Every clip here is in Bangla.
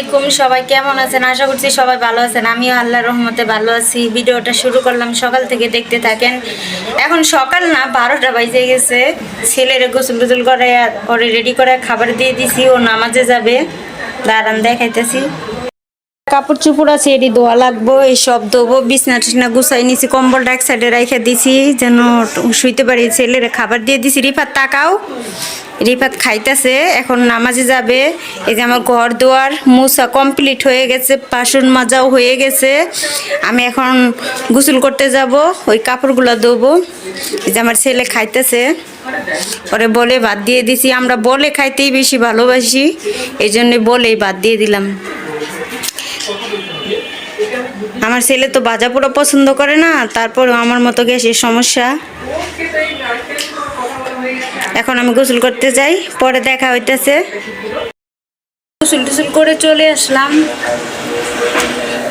আলাইকুম, সবাই কেমন আছেন? আশা করছি সবাই ভালো আছেন। আমিও আল্লাহ রহমতে ভালো আছি। ভিডিওটা শুরু করলাম, সকাল থেকে দেখতে থাকেন। এখন সকাল না, বারোটা বাজে গেছে। ছেলের গোসল গুজল করে ওরে রেডি করে খাবার দিয়ে দিছি, ও নামাজে যাবে। দাঁড়ান, দেখাইতেছি। কাপড় চুপড় আছে, এটি ধোয়া লাগবো, এই সব ধোবো, বিছনা টিছনা গুছাই নিছি কম্বলটা এক সাইডে রেখে দিছি, যেন শুইতে পারি, ছেলের খাবার দিয়ে দিছি। রিফাত, তাকাও। রিফাত খাইতেছে, এখন নামাজে যাবে। এই যে আমার ঘর দুয়ার মুসা কমপ্লিট হয়ে গেছে, বাসন মাজাও হয়ে গেছে। আমি এখন গোসল করতে যাব, ওই কাপড়গুলো ধোবো। এই যে আমার ছেলে খাইতেছে, পরে বলে ভাত দিয়ে দিছি। আমরা বলে খাইতেই বেশি ভালোবাসি, এই জন্যে বলেই ভাত দিয়ে দিলাম। আমার ছেলে তো বাজা পোড়া পছন্দ করে না, তারপরেও আমার মতো গ্যাসের সমস্যা। এখন আমি গোসল করতে যাই, পরে দেখা হইতেছে। গোসল টুসল করে চলে আসলাম।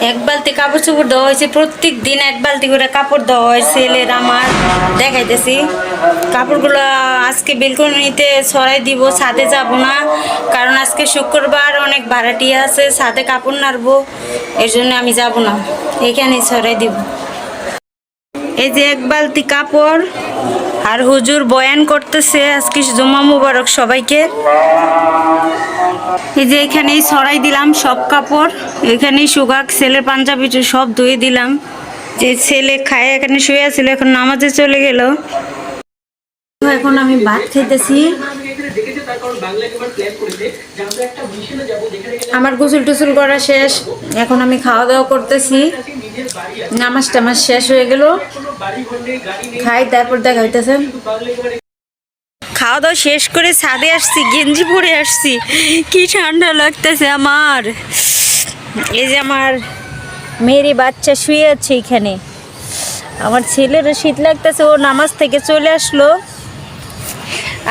এক বালতি কাপড় চোপড় দেওয়া হয়েছে প্রত্যেক দিন এক বালতি করে কাপড় দেওয়া হয়, ছেলের আমার। দেখাইতেছি। কাপড়গুলো আজকে বেলকনিতে সরাই দিব, ছাদে যাব না, কারণ আজকে শুক্রবার অনেক ভাড়াটি আছে, ছাদে কাপড় নাড়বো, এর জন্য আমি যাব না। এখানে সরাই দিব। এই যে এক বালতি কাপড়, আর হুজুর বয়ান করতেছে, আজকে জুমা মুবারক সবাইকে। এই যে এখানেই সরাই দিলাম সব কাপড়, এখানেই সুগাক ছেলের পাঞ্জাবি সব ধুয়ে দিলাম। যে ছেলে খায়, এখানে শুয়ে আছিল, এখন নামাজে চলে গেল। এখন আমি ভাত খাইতেছি। আমার গোসল টুসুল করা শেষ। এখন আমি খাওয়া দাওয়া করতেছি। নামাজ টামাজ শেষ হয়ে গেল। খাই, তারপর দেখা হইতেছে। খাওয়া দাওয়া শেষ করে ছাদে আসছি, গেঞ্জি পরে আসছি। কি ঠান্ডা লাগতেছে আমার। এই যে আমার মেয়েরই বাচ্চা শুয়ে আছে এখানে। আমার ছেলেরও শীত লাগতেছে, ও নামাজ থেকে চলে আসলো।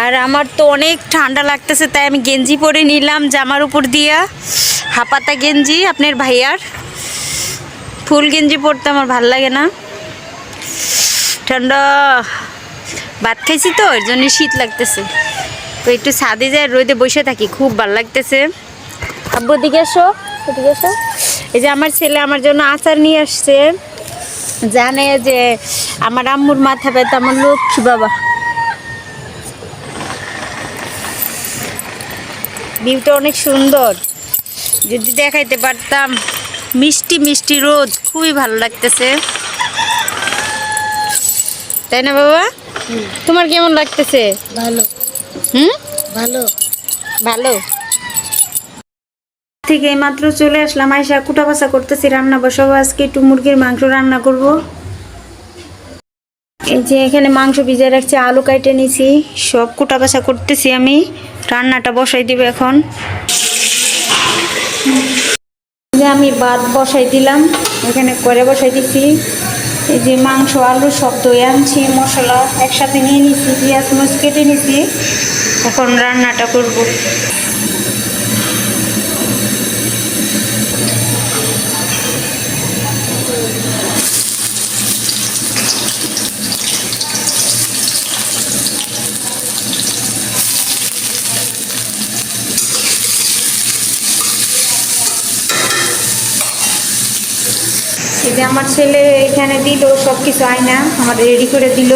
আর আমার তো অনেক ঠান্ডা লাগতেছে, তাই আমি গেঞ্জি পরে নিলাম জামার উপর দিয়া। হাপাতা গেঞ্জি, আপনার ভাইয়ার। ফুল গেঞ্জি পরতে আমার ভালো লাগে না। ঠান্ডা। ভাত খাইছি তো, এর জন্য শীত লাগতেছে। তো একটু ছাদে যায় রোদে বসে থাকি, খুব ভালো লাগতেছে। আব্বু দিকে এসো, এদিকে এসো। এই যে আমার ছেলে আমার জন্য আচার নিয়ে আসছে। জানে যে আমার আম্মুর মাথা ব্যথা, আমার লক্ষ্মী বাবা। ভিউটা অনেক সুন্দর। যদি দেখাইতে পারতাম মিষ্টি মিষ্টি রোদ খুবই ভালো লাগতেছে। তাই না বাবা? তোমার কেমন লাগতেছে? ভালো। হুম? ভালো। ভালো। থেকে এইমাত্র চলে আসলাম আইসা কুটা বাসা করতেছি রান্না বসাবো আজকে একটু মুরগির মাংস রান্না করব। এই যে এখানে মাংস ভিজে রাখছি আলু কাইটে নিছি সব কুটা বাসা করতেছি আমি। রান্নাটা বসাই দিবে এখন। আমি বাদ বসাই দিলাম, এখানে করে বসাই দিচ্ছি এই যে মাংস, আলু সব দই আনছি, মশলা একসাথে নিয়ে নিছি, পেঁয়াজ, মরিচ কেটে নিছি। এখন রান্নাটা করব এই যে আমার ছেলে এখানে দিল সব কিছু আয়না আমার রেডি করে দিল।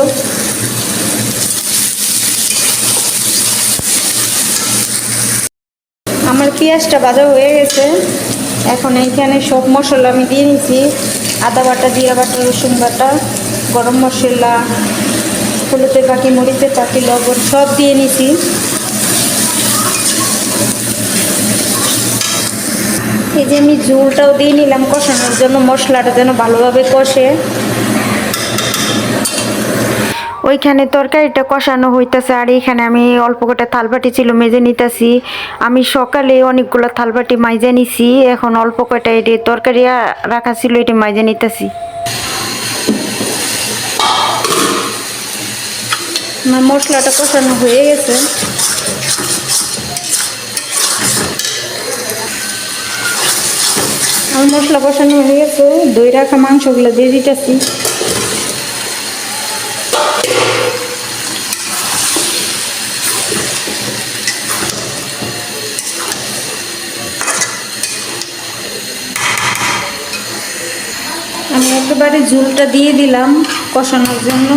আমার পেঁয়াজটা ভাজা হয়ে গেছে। এখন এইখানে সব মশলা আমি দিয়ে নিছি। আদা বাটা, জিরা বাটা, রসুন বাটা, গরম মশলা, হলুদের পাখি মরিচের পাখি লবণ সব দিয়ে নিছি। এই যে আমি ঝোলটাও দিয়ে নিলাম কষানোর জন্য মশলাটা যেন ভালোভাবে কষে। ওইখানে তরকারিটা কষানো হইতাছে আর এইখানে আমি অল্প কটা থালবাটি ছিল মেজে নিতেছি। আমি সকালে অনেকগুলো থালবাটি মাইজে নিছি এখন অল্প কটা এটি তরকারি রাখা ছিল এটি মাইজে নিতেছি। আমার মশলাটা কষানো হয়ে গেছে। আমি মশলা কষানো হয়ে গেছে। দই রাখা মাংসগুলো দিয়ে দিতেছি। আমি একেবারে ঝুলটা দিয়ে দিলাম কষানোর জন্য।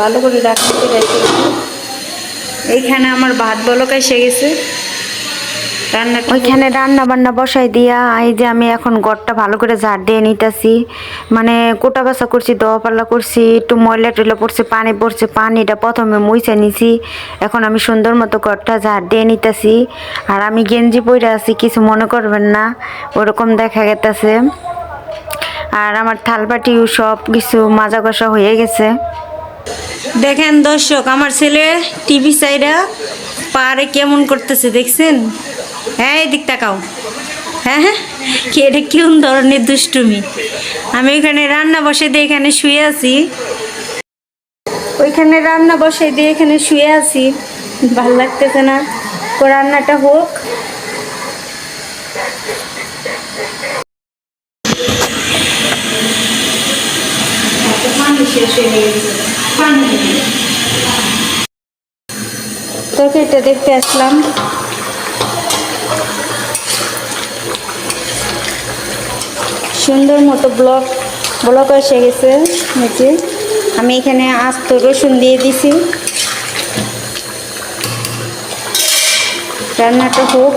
ভালো করে রাখতে রাখি এইখানে আমার ভাত বলকায় সে গেছে। রান্না ওইখানে রান্না বান্না বসাই দিয়া এই যে আমি এখন গড়টা ভালো করে ঝাড় দিয়ে নিতেছি। মানে কোটা বাসা করছি দোয়া পাল্লা করছি একটু ময়লা টয়লা পড়ছে পানি পড়ছে পানিটা প্রথমে মুইছে নিছি। এখন আমি সুন্দর মতো গড়টা ঝাড় দিয়ে নিতেছি। আর আমি গেঞ্জি পরে আছি কিছু মনে করবেন না ওরকম দেখা গেতেছে। আর আমার থালবাটিও সব কিছু মাজা কষা হয়ে গেছে। দেখেন দর্শক আমার ছেলে টিভি সাইডা পারে কেমন করতেছে দেখছেন? হ্যাঁ এদিক তাকাও। হ্যাঁ হ্যাঁ? কি এটা কেমন ধরনের দুষ্টুমি? আমি এখানে রান্না বসে দিয়ে এখানে শুয়ে আছি। ওইখানে রান্না বসে দিয়ে এখানে শুয়ে আছি। ভালো লাগতেছে না। তো রান্নাটা হোক। পানি তরকারিটা দেখতে আসলাম। সুন্দর মতো ব্লক ব্লক এসে গেছে নিচে। আমি এখানে আস্ত রসুন দিয়ে দিছি। রান্নাটা হোক।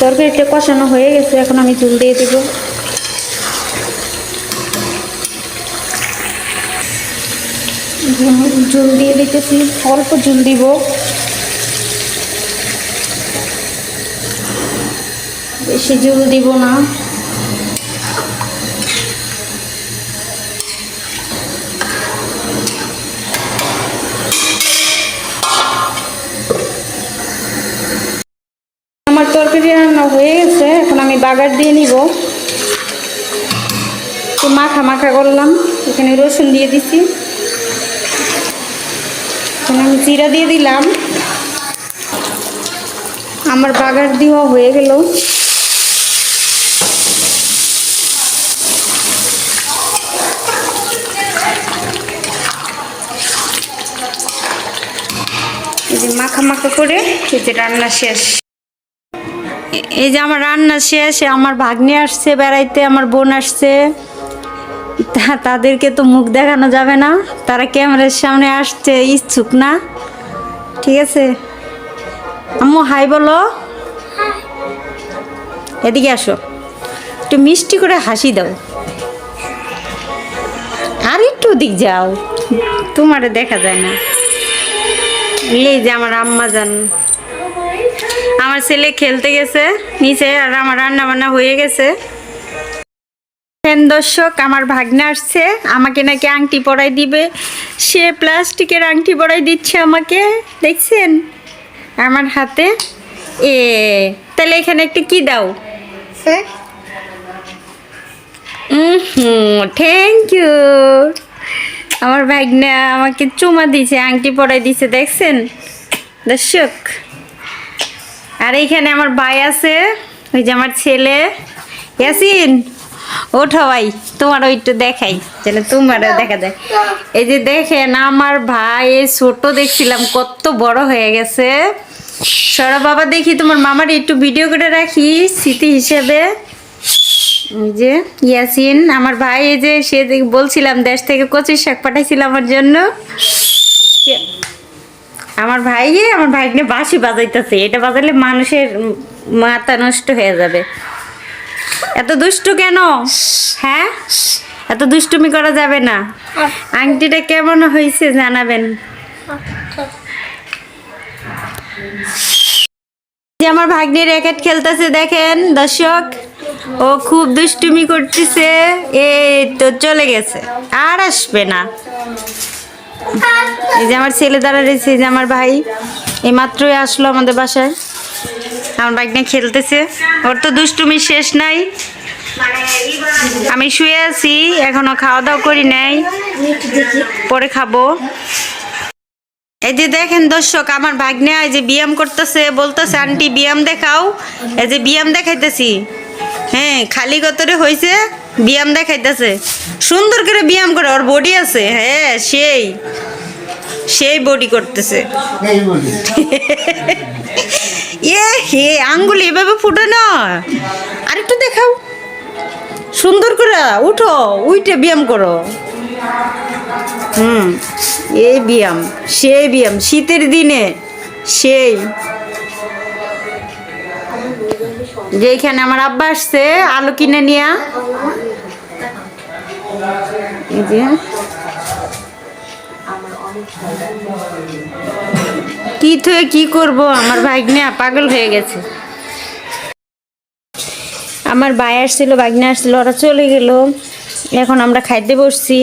তরকারিটা কষানো হয়ে গেছে, এখন আমি চুল দিয়ে দেবো। জল দিয়ে দিতেছি, অল্প জল দিব। বেশি জল দিব না। আমার তরকারি রান্না হয়ে গেছে, এখন আমি বাগার দিয়ে নিব। মাখা মাখা করলাম, এখানে রসুন দিয়ে দিছি। এখন আমি জিরা দিয়ে দিলাম। আমার বাগার দেওয়া হয়ে গেল। মাখা মাখা করে রান্না শেষ। এই যে আমার রান্না শেষ আমার ভাগ্নে আসছে বেড়াইতে, আমার বোন আসছে। তাদেরকে তো মুখ দেখানো যাবে না। তারা ক্যামেরার সামনে আসছে ইচ্ছুক না। ঠিক আছে? আম্মু, হাই বলো। এদিকে আসো। একটু মিষ্টি করে হাসি দাও। আর একটু দিক যাও। তোমারে দেখা যায় না। এই যে আমার আম্মা জান আমার ছেলে খেলতে গেছে, নিচে আর আমার রান্না বান্না হয়ে গেছে। ফ্যান দর্শক আমার ভাগ্নে আসছে আমাকে নাকি আংটি পরাই দিবে। সে প্লাস্টিকের আংটি পরাই দিচ্ছে আমাকে দেখছেন? আমার হাতে এ তাহলে এখানে একটু কি দাও? হুম থ্যাংক ইউ আমার ভাগ্নে আমাকে চুমা দিছে আংটি পরাই দিছে দেখছেন? দর্শক আর এইখানে আমার ভাই আছে ওই যে আমার ছেলে। ইয়াসিন ওঠো ভাই দেখাই তোমারও দেখা যায়। এই যে দেখেন, আমার ভাই ছোট দেখছিলাম, কত বড় হয়ে গেছে। সরা বাবা, দেখি তোমার মামার একটু ভিডিও করে রাখি, স্মৃতি হিসেবে। যে ইয়াসিন, আমার ভাই, এই যে সে বলছিলাম, দেশ থেকে কচুর শাক পাঠাইছিল আমার জন্য। আমার ভাই আমার ভাইকে বাঁশি বাজাইতেছে, এটা বাজালে মানুষের মাথা নষ্ট হয়ে যাবে। এত দুষ্টু কেন? হ্যাঁ? এত দুষ্টুমি করা যাবে না। আংটিটা কেমন হয়েছে জানাবেন। যে আমার ভাগ্নি র্যাকেট খেলতেছে দেখেন, দর্শক। ও খুব দুষ্টুমি করতেছে। এই তো চলে গেছে, আর আসবে না। এই যে আমার ছেলে দ্বারা রয়েছে, এই যে আমার ভাই। এই মাত্রই আসলো আমাদের বাসায়। আমার বাইক নিয়ে খেলতেছে। ওর তো দুষ্টুমি শেষ নাই। আমি শুয়ে আছি এখনও খাওয়া দাওয়া করি নাই। পরে খাব। এই যে দেখেন দর্শক আমার ভাগ্নে এই যে ব্যায়াম করতেছে বলতেছে আন্টি ব্যায়াম দেখাও। এই যে ব্যায়াম দেখাইতেছি। হ্যাঁ খালি গতরে হয়েছে ব্যায়াম দেখাইতেছে। সুন্দর করে ব্যায়াম করে ওর বডি আছে। হ্যাঁ সেই। সেই বডি করতেছে। এ হে, আঙ্গুল এভাবে ফুটানো? আরেকটু দেখাও। সুন্দর করে উঠো, উইটে ব্যায়াম করো। হুম, এ ব্যায়াম, সে ব্যায়াম, শীতের দিনে সেই। যেখানে আমার আব্বা আসছে, আলু কিনে নিয়া কি থেকে কি করব? আমার ভাগ্নে পাগল হয়ে গেছে। আমার ভাই আসছিল, ভাগ্নে আসছিল, ওরা চলে গেল। এখন আমরা খাইতে বসছি,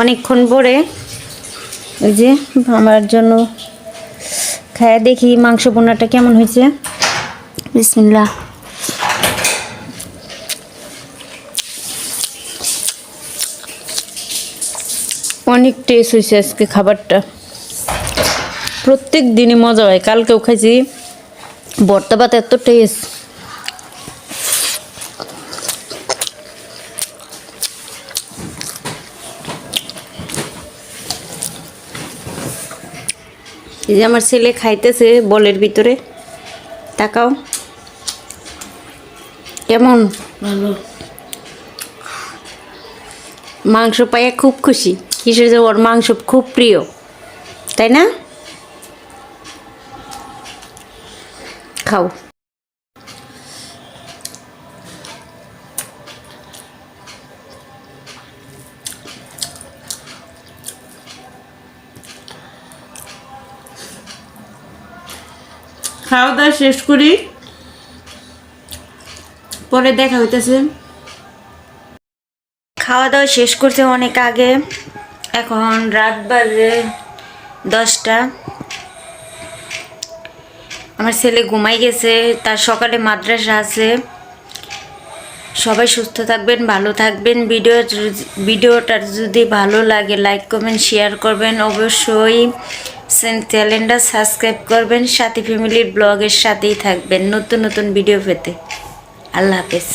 অনেকক্ষণ পরে। ওই যে, আমার জন্য খায় দেখি মাংস বোনাটা কেমন হয়েছে। বিসমিল্লা অনেক টেস্ট হয়েছে আজকে খাবারটা। প্রত্যেক দিনই মজা হয়। কালকেও খাইছি। ভর্তা ভাত এত টেস্ট এই যে আমার ছেলে খাইতেছে বলের ভিতরে। তাকাও। কেমন? মাংস পাইয়া খুব খুশি। কিসের যে ওর মাংস খুব প্রিয় তাই না? খাও। খাওয়া দাওয়া শেষ করি। পরে দেখা হইতেছে। খাওয়া দাওয়া শেষ করছে অনেক আগে। এখন রাত বাজে দশটা। আমার ছেলে ঘুমাই গেছে, তার সকালে মাদ্রাসা আছে। সবাই সুস্থ থাকবেন, ভালো থাকবেন। ভিডিও ভিডিওটা যদি ভালো লাগে লাইক কমেন্ট শেয়ার করবেন। অবশ্যই চ্যানেলটা সাবস্ক্রাইব করবেন। সাথী ফ্যামিলির ব্লগের সাথেই থাকবেন নতুন নতুন ভিডিও পেতে। আল্লাহ হাফেজ।